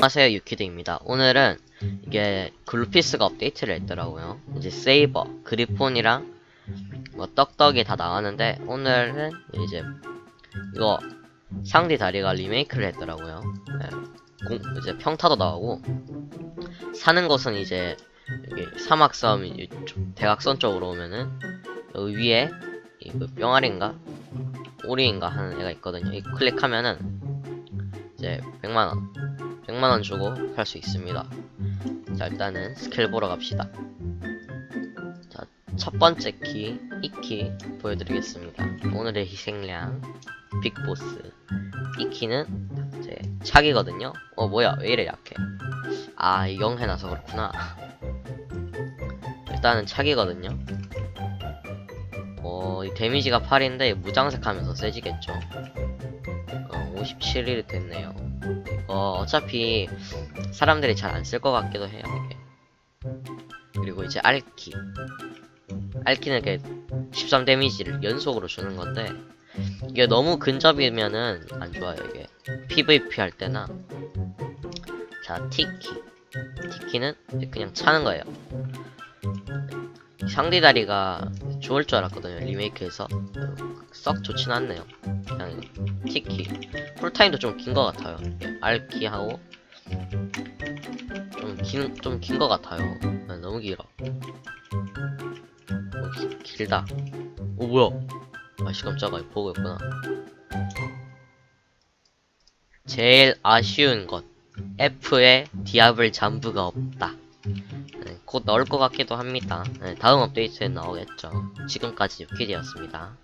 안녕하세요 유키드입니다. 오늘은 이게 글루피스가 업데이트를 했더라고요. 이제 세이버, 그리폰이랑 뭐 떡떡이 다 나왔는데 오늘은 이제 이거 상디 다리가 리메이크를 했더라고요. 네. 공, 이제 평타도 나오고 사는 곳은 이제 여기 사막 싸움 이쪽 대각선 쪽으로 오면은 여기 위에 이그 뿅아리인가? 오리인가 하는 애가 있거든요. 이 클릭하면은 이제 100만원 100만원 주고 살 수 있습니다. 자 일단은 스킬 보러 갑시다. 자 첫번째 키, 이키 보여드리겠습니다. 오늘의 희생량 빅보스. 이 키는 이제 차기거든요. 어 뭐야 왜 이래 약해? 아0 해놔서 그렇구나. 일단은 차기거든요. 어, 이 데미지가 8인데 무장색 하면서 세지겠죠? 어, 57일이 됐네요 어, 어차피 사람들이 잘 안 쓸 것 같기도 해요 이게. 그리고 이제 알키. 알키는 이렇게 13 데미지를 연속으로 주는 건데 이게 너무 근접이면은 안 좋아요 이게. PVP 할 때나. 자 티키. 티키는 그냥 차는 거예요. 상대 다리가 좋을 줄 알았거든요 리메이크에서 썩 좋진 않네요. 그냥 티키. 쿨타임도 좀 긴 것 같아요. 알키하고 좀 긴 좀 긴 것 같아요. 네, 너무 길어. 어, 기- 길다. 오 뭐야? 아씨 깜짝아. 보고 있구나. 제일 아쉬운 것. F에 디아블 잠부가 없다. 네, 곧 나올 것 같기도 합니다. 네, 다음 업데이트에 나오겠죠. 지금까지 유키디였습니다.